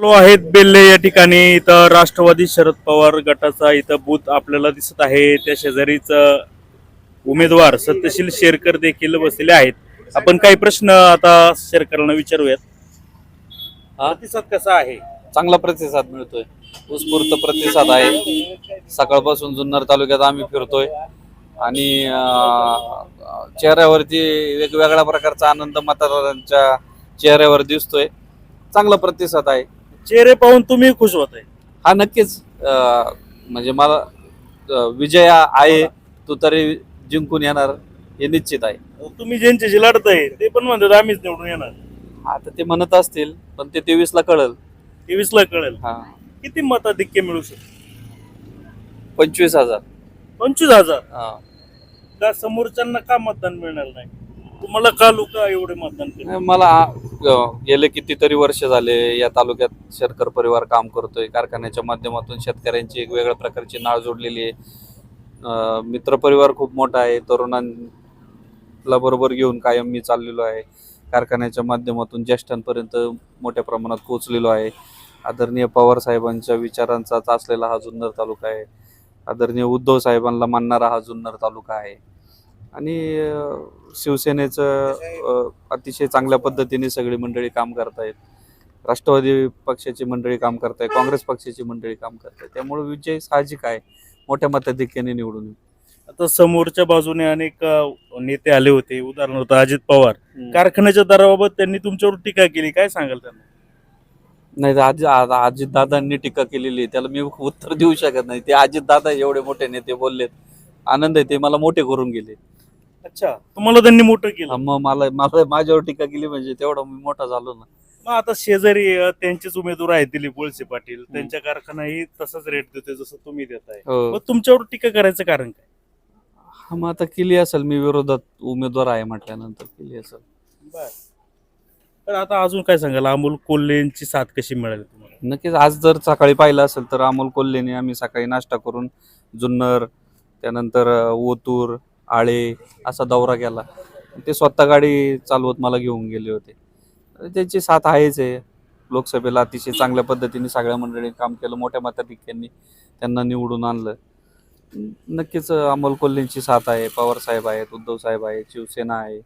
Low आहेत बेल्ले या ठिकाणी. इथं राष्ट्रवादी शरद पवार गटाचा इथं बूथ आपल्याला दिसत आहे. त्या शेजारीच उमेदवार सत्यशील शेरकर देखील बसलेले आहेत. आपण काही प्रश्न आता शेरकरांना विचारूयात. हा? प्रतिसाद कसा आहे? चांगला प्रतिसाद मिळतोय. उत्स्फूर्त प्रतिसाद आहे. सकाळपासून जुन्नर तालुक्यात आम्ही फिरतोय. आणि चेहऱ्यावरती वेगवेगळ्या प्रकारचा आनंद मतदारांच्या चेहऱ्यावर दिसतोय. चांगला प्रतिसाद आहे. चेहरे पाहून तुम्ही खुश होत आहे हा नक्कीच. अं, म्हणजे मला अं, विजय आहे तो तरी जिंकून येणार हे निश्चित आहे. तुम्ही ज्यांच्याशी लढत आहे ते पण म्हणतात आम्हीच निवडून येणार. आता ते म्हणत असतील पण ते तेवीस ला कळल. तेवीस ला कळेल. हा. किती मताधिक्य मिळू शकते? पंचवीस हजार. पंचवीस हजार? हा. का समोरच्यांना का मतदान मिळणार नाही? तुम्हाला का लोक एवढे मतदान नाही, मला गेले कितीतरी वर्ष झाले या तालुक्यात शेतकर परिवार काम करतोय. कारखान्याच्या माध्यमातून शेतकऱ्यांची एक वेगळ्या प्रकारची नाळ जोडलेली आहे. मित्रपरिवार खूप मोठा आहे. तरुणांला बरोबर घेऊन कायम मी चाललेलो आहे. कारखान्याच्या माध्यमातून ज्येष्ठांपर्यंत मोठ्या प्रमाणात पोहोचलेलो आहे. आदरणीय पवार साहेबांच्या विचारांचाच असलेला हा जुन्नर तालुका आहे. आदरणीय उद्धव साहेबांना मानणारा हा जुन्नर तालुका आहे. आणि शिवसेनेचं अतिशय चांगल्या पद्धतीने सगळी मंडळी काम करतायत. राष्ट्रवादी पक्षाची मंडळी काम करतायत काँग्रेस पक्षाची मंडळी काम करतायत. त्यामुळे विजय साहजिक आहे मोठ्या मताधिक्याने निवडून. आता समोरच्या बाजूने अनेक नेते आले होते. उदाहरणार्थ अजित पवार. कारखान्याच्या दराबाबत त्यांनी तुमच्यावर टीका केली. काय सांगाल त्यांना? नाही तर आजी आ- अजितदादांनी टीका केलेली आहे. त्याला मी उत्तर देऊ शकत नाही. ते अजितदादा एवढे मोठे नेते बोललेत. आनंद आहे ते मला मोठे करून गेले. अच्छा. तुम्हाला त्यांनी मोठं केलं. मग मला मला माझ्यावर टीका केली म्हणजे तेवढा मी मोठा झालो ना. मग आता शेजारी अ, त्यांचेच उमेदवार आहेत दिलीप वळसे पाटील. त्यांच्या कारखानाही तसंच रेट देतोय जसं तुम्ही देताय. हो. मग तुमच्यावर टीका करायचं कारण काय? हा, मग आता केली असेल मी विरोधात उमेदवार आहे म्हटल्यानंतर केली असेल. बर. तर आता अजून काय सांगाल? अमोल कोल्हेंची साथ कशी मिळाली तुम्हाला? नक्कीच आज जर सकाळी पाहिलं असेल तर अमोल कोल्हेने आम्ही सकाळी नाश्ता करून जुन्नर त्यानंतर अ, ओतूर आळे असा दौरा केला. ते स्वतः गाडी चालवत मला घेऊन गेले होते. त्यांची साथ आहेच आहे. लोकसभेला अतिशय चांगल्या पद्धतीने सगळ्या मंडळींनी काम केलं. मोठ्या मताधिक्यांनी त्यांना निवडून आणलं. नक्कीच अमोल कोल्हेंची साथ आहे. पवार साहेब आहेत उद्धव साहेब आहेत शिवसेना आहे.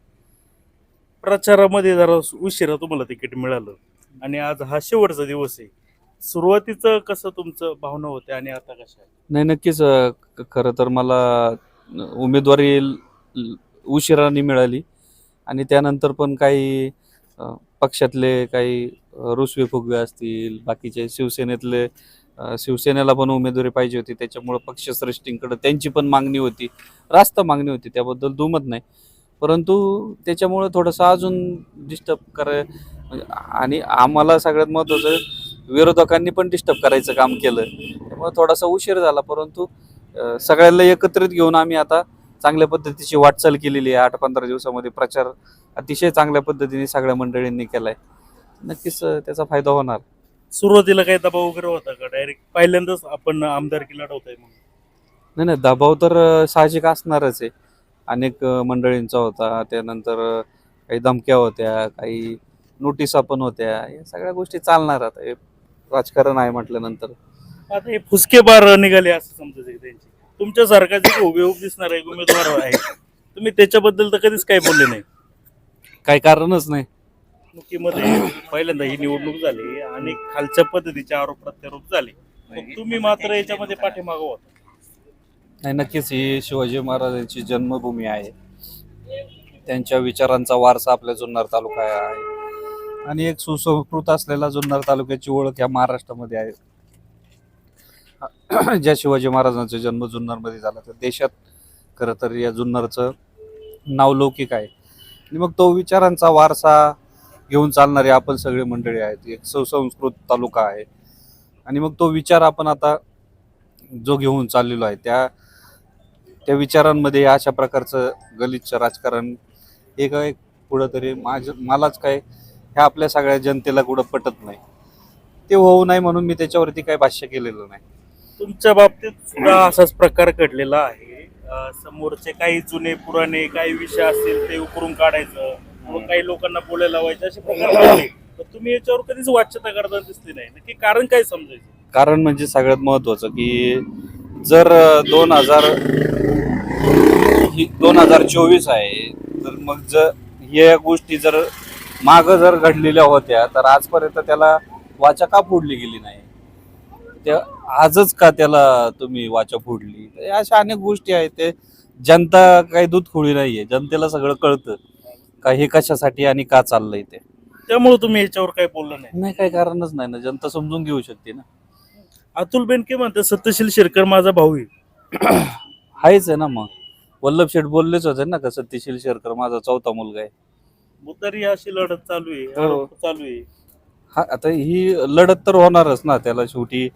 प्रचारामध्ये जरा उशिरा तुम्हाला तिकीट मिळालं. आणि आज हा शेवटचा दिवस आहे. सुरुवातीचं कसं तुमचं भावना होते आणि आता कशा आहे नाही नक्कीच खरं तर मला उमेदवारी उशिराने मिळाली. आणि त्यानंतर पण काही पक्षातले काही रुसवे फुगवे असतील बाकीचे शिवसेनेतले शिवसेनेला पण उमेदवारी पाहिजे होती. त्याच्यामुळं पक्षश्रेष्ठींकडे त्यांची पण मागणी होती. रास्त मागणी होती. त्याबद्दल दुमत नाही. परंतु त्याच्यामुळं थोडंसं अजून डिस्टर्ब कराय म्हणजे आणि आम्हाला सगळ्यात महत्त्वाचं विरोधकांनी पण डिस्टर्ब करायचं काम केलं. त्यामुळे थोडासा उशीर झाला. परंतु सगळ्यांना एकत्रित घेऊन आम्ही आता चांगल्या पद्धतीची वाटचाल केलेली आहे. आठ पंधरा दिवसामध्ये प्रचार अतिशय चांगल्या पद्धतीने सगळ्या मंडळींनी केलाय. नक्कीच त्याचा फायदा होणार. सुरुवातीला काही दबाव वगैरे होता का? डायरेक्ट पहिल्यांदाच आपण आमदारकी लढवतोय म्हणून. नाही नाही दबाव तर साहजिक असणारच आहे. अनेक मंडळींचा होता. त्यानंतर काही धमक्या होत्या काही नोटिसा पण होत्या. या सगळ्या गोष्टी चालणार आता. राजकारण आहे म्हटल्यानंतर. आता हे फुसके बार निघाले असं समजायचं आहे त्यांची. तुमच्यासारखा जे उभे उभ दिसणार आहे उमेदवार आहे तुम्ही त्याच्याबद्दल तर कधीच काही बोलले नाही. काही कारणच नाही. निवडणुकीमध्ये पहिल्यांदा ही निवडणूक झाली आणि खालच्या पद्धतीचे आरोप प्रत्यारोप झाले. मग तुम्ही मात्र याच्यामध्ये पाठीमागं होता. नाही नक्कीच ही शिवाजी महाराजांची जन्मभूमी आहे. त्यांच्या विचारांचा वारसा आपल्या जुन्नर तालुका आहे. आणि एक सुसंस्कृत असलेला जुन्नर तालुक्याची ओळख या महाराष्ट्रामध्ये आहे. ज्या शिवाजी महाराजांचा जन्म जुन्नरमध्ये झाला तर देशात खरं तर या जुन्नरचं नावलौकिक आहे. आणि मग तो विचारांचा वारसा घेऊन चालणारे आपण सगळे मंडळी आहेत एक सुसंस्कृत तालुका आहे. आणि मग तो विचार आपण आता जो घेऊन चाललेलो आहे त्या त्या विचारांमध्ये अशा प्रकारचं गलिच्छ राजकारण हे काय कुठं तरी माझ मलाच काय ह्या आपल्या सगळ्या जनतेला कुठं पटत नाही. ते होऊ नये म्हणून मी त्याच्यावरती काही भाष्य केलेलं नाही. तुमच्या बाबतीत सुद्धा असाच प्रकार घडलेला आहे. अं, समोरचे काही जुने पुराणे काही विषय असतील ते उकरून काढायचं किंवा काही लोकांना बोलायला लावायचं असे प्रकार घडले. तर तुम्ही याच्यावर कधीच वाच्यता करताना दिसली नाही. नक्की कारण काय समजायचं? कारण म्हणजे सगळ्यात महत्वाचं की जर दोन हजार दोन हजार चोवीस आहे तर मग जर या गोष्टी जर माग जर घडलेल्या होत्या तर आजपर्यंत त्याला वाचा का फोडली गेली नाही? त्या आजच का त्याला तुम्ही वाचा फोडली? अशा अनेक गोष्टी आहेत ते जनता काही दूध खोळी नाहीये जनतेला सगळं कळतं. का हे कशासाठी आणि का चाललंय ते? त्यामुळे तुम्ही याच्यावर काय बोललं नाही. नाही काही कारणच नाही ना. जनता समजून घेऊ शकते ना. अतुल बेनके म्हणतात सत्यशील शेरकर माझा भाऊ आहे. आहेच आहे ना मग. वल्लभ शेठ बोललेच होते ना का सत्यशील शेरकर माझा चौथा मुलगा आहे. मग तरी अशी लढत चालू आहे हो. चालू आहे. हा आता ही लढत तर होणारच ना त्याला शेवटी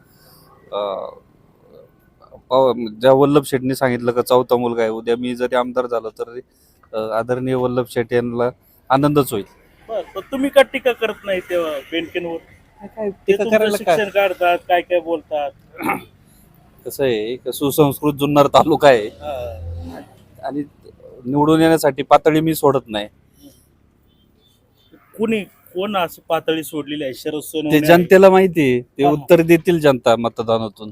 ज्या वल्लभ शेठने सांगितलं का चौथा मुलगा आहे उद्या मी जरी आमदार झालो तर आदरणीय वल्लभ शेठ यांना आनंदच होईल. बर पण तुम्ही का टीका करत नाही तेव्हा तुमचं शिक्षण काढतात काय काय बोलतात? कसं आहे का सुसंस्कृत जुन्नर तालुका आहे. हा. आणि निवडून येण्यासाठी पातळी मी सोडत नाही. कुणी कोण अशी पातळी सोडलेली आहे? शरद ते सोनवणे जनतेला माहिती आहे. ते हा. उत्तर देतील जनता मतदानातून.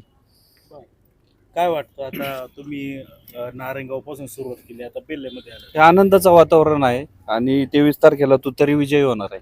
काय वाटतं? आता तुम्ही नारायणगावपासून सुरुवात केली. आता बेल्लेमध्ये आलं. हे आनंदाचं वातावरण आहे आणि तेवीस तारखेला तू तरी विजयी होणार आहे.